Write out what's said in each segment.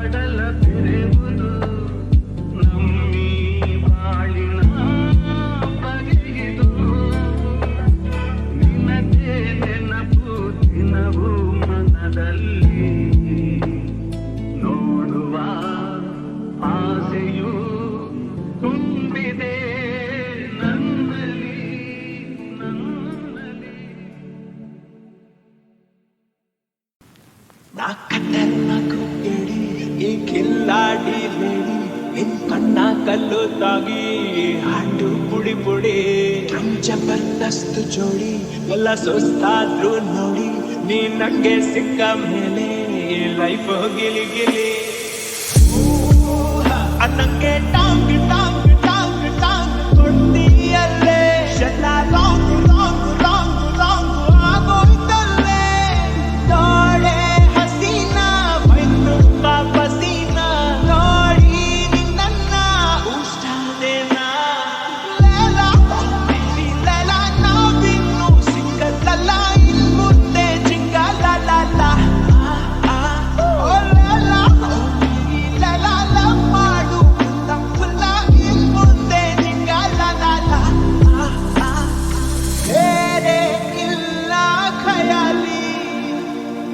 I got love you. ನನ್ನಷ್ಟು ಜೋಡಿ, ಎಲ್ಲ ಸುಸ್ತಾದ್ರು ನೋಡಿ ನೀ ನಂಗೆ ಸಿಕ್ಕ ಮೇಲೆ ಲೈಫ್ ಗಿಲಿ ಗಿಲಿ. ಅನ್ನಕ್ಕೆ ಟಾಂಗ್ ಟಾಂಗ್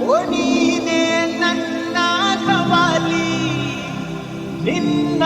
ನೀನೇ ನನ್ನ ಸವಾಲಿ. ನಿನ್ನ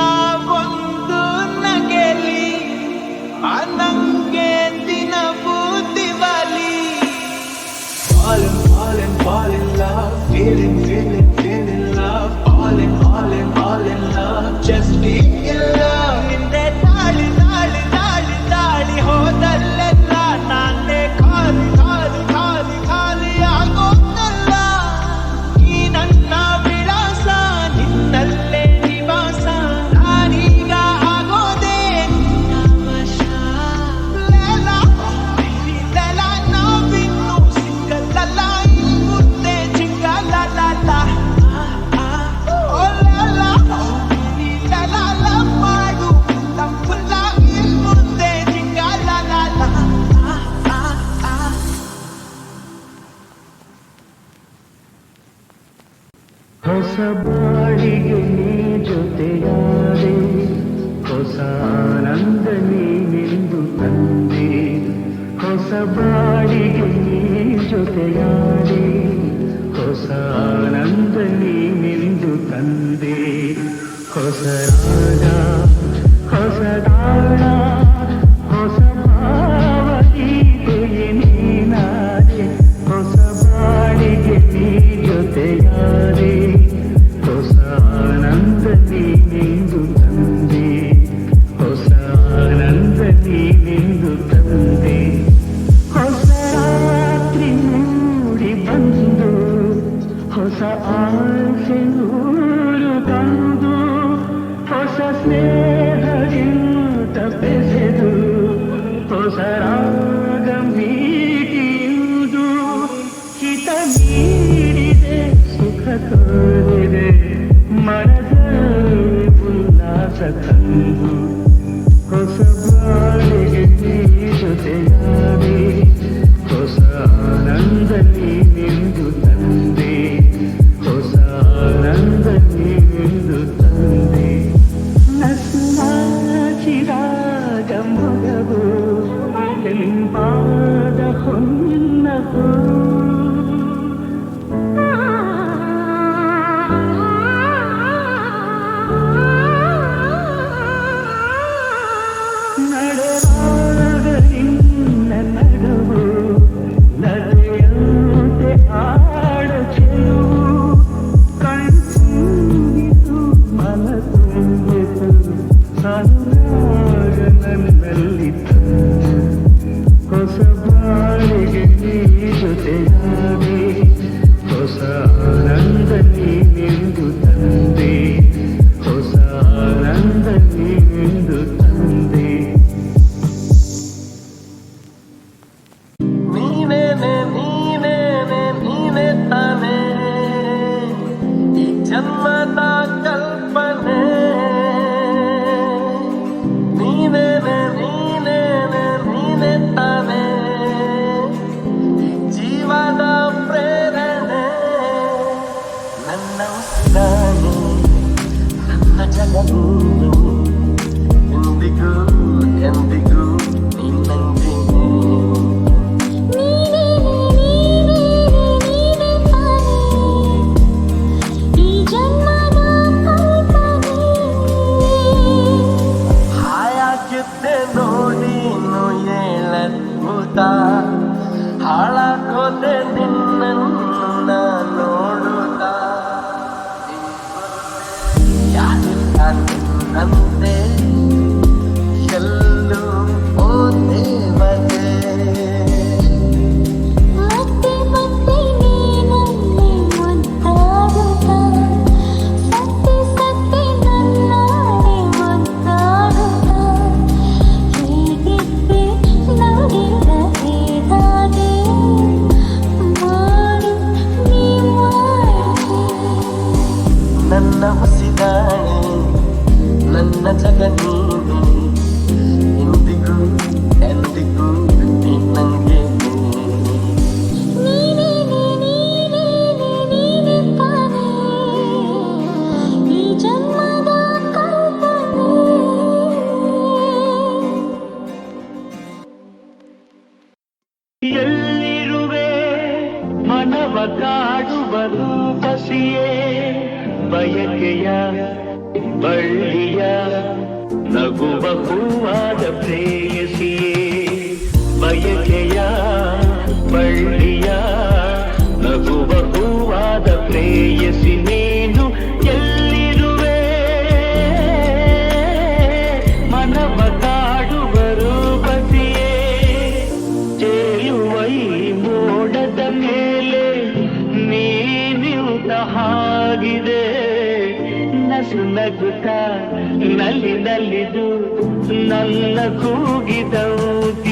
ಬಾಳಿಗೆ ನೀ ಜೊತೆಯಾದೆ, ಹೊಸ ಆನಂದ ನೀನೆಂದು ತಂದೆ. ಹೊಸ ಬಾಳಿಗೆ ನೀ ಜೊತೆಯಾದೆ, ಹೊಸ ಆನಂದ ನೀನೆಂದು ತಂದೆ. ಹೊಸ ಹೊಸ ಆಸೆ ನೂರು ತಂದು ಹೊಸ ಸ್ನೇಹದಿಂದ ಬೆಸೆದು ಹೊಸ ರಾಗ ಮೀಟಿಯುವುದು ಹಿತ ಮೀರಿದೆ ಸುಖ ತೋರಿದೆ ಮನದ ಉಲ್ಲಾಸ ತಂದು ta Hanya jaga dulu Indigo, indigo Inang dingin ನೋಡಿ ನೋಯೇಳ ಭೂತ ಹಾಳಾಕೋದೆ ನಿನ್ನ ಜಗನಿ ಇಂದಿಗೂ ಎಂದಿಗೂ ನೀ ನನಗೆ ಎಲ್ಲಿರುವೆ ಮನವ ಕಾಡುವ ಬಸಿಯೇ ಬಯಕೆಯ ಬಳ್ಳಿಯ ನಗುವ ಹೂವಾದ ಪ್ರೇಯಸ ನಸು ನಗುತ್ತ ನಲಿ ನಲಿದು ನನ್ನ ಕೂಗಿದೌತಿ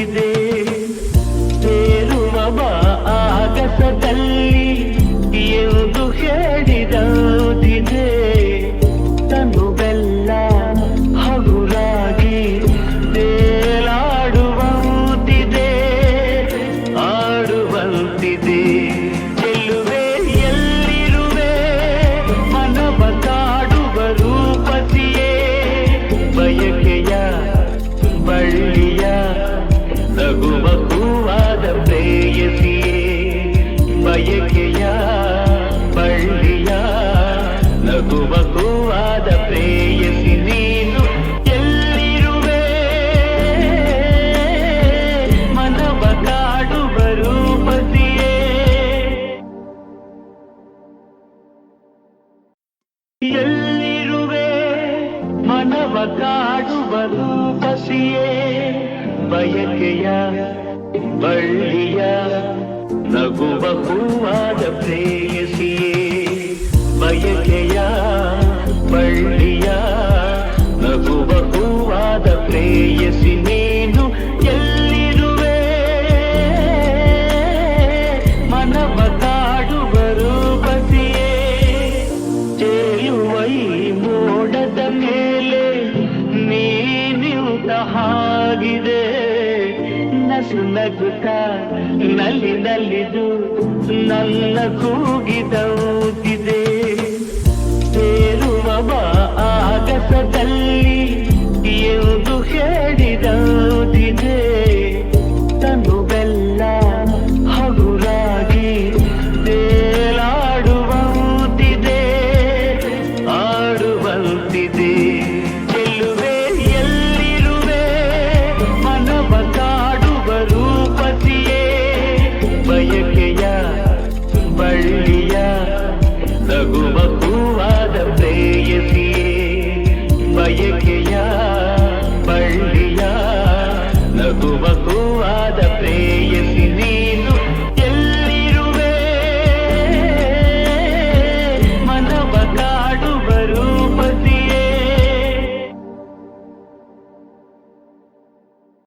ಪ್ರೇಯಸಿಯೇ ಬಯಕೆಯ ಬಳ್ಳಿಯ ನಗುವ ಹೂವಾದ ಪ್ರೇಯಸಿ ನೀನು ಎಲ್ಲಿರುವೆ? ಮನವ ಕಾಡುವರು ಬಸಿಯೇ ಚೆಲುವೈ ಮೋಡದ ಮೇಲೆ ನೀನಿಂದ ಹಾಗಿದೆ. ನಸು ನಗುತ್ತ ನಲ್ಲಿ ನಲಿದು ನನ್ನ ಕೂಗಿದೌತಿದೆ ಸೇರುವ ಆಗಸದಲ್ಲಿ ಎಂದು ಹೇಳಿದೌದಿದೆ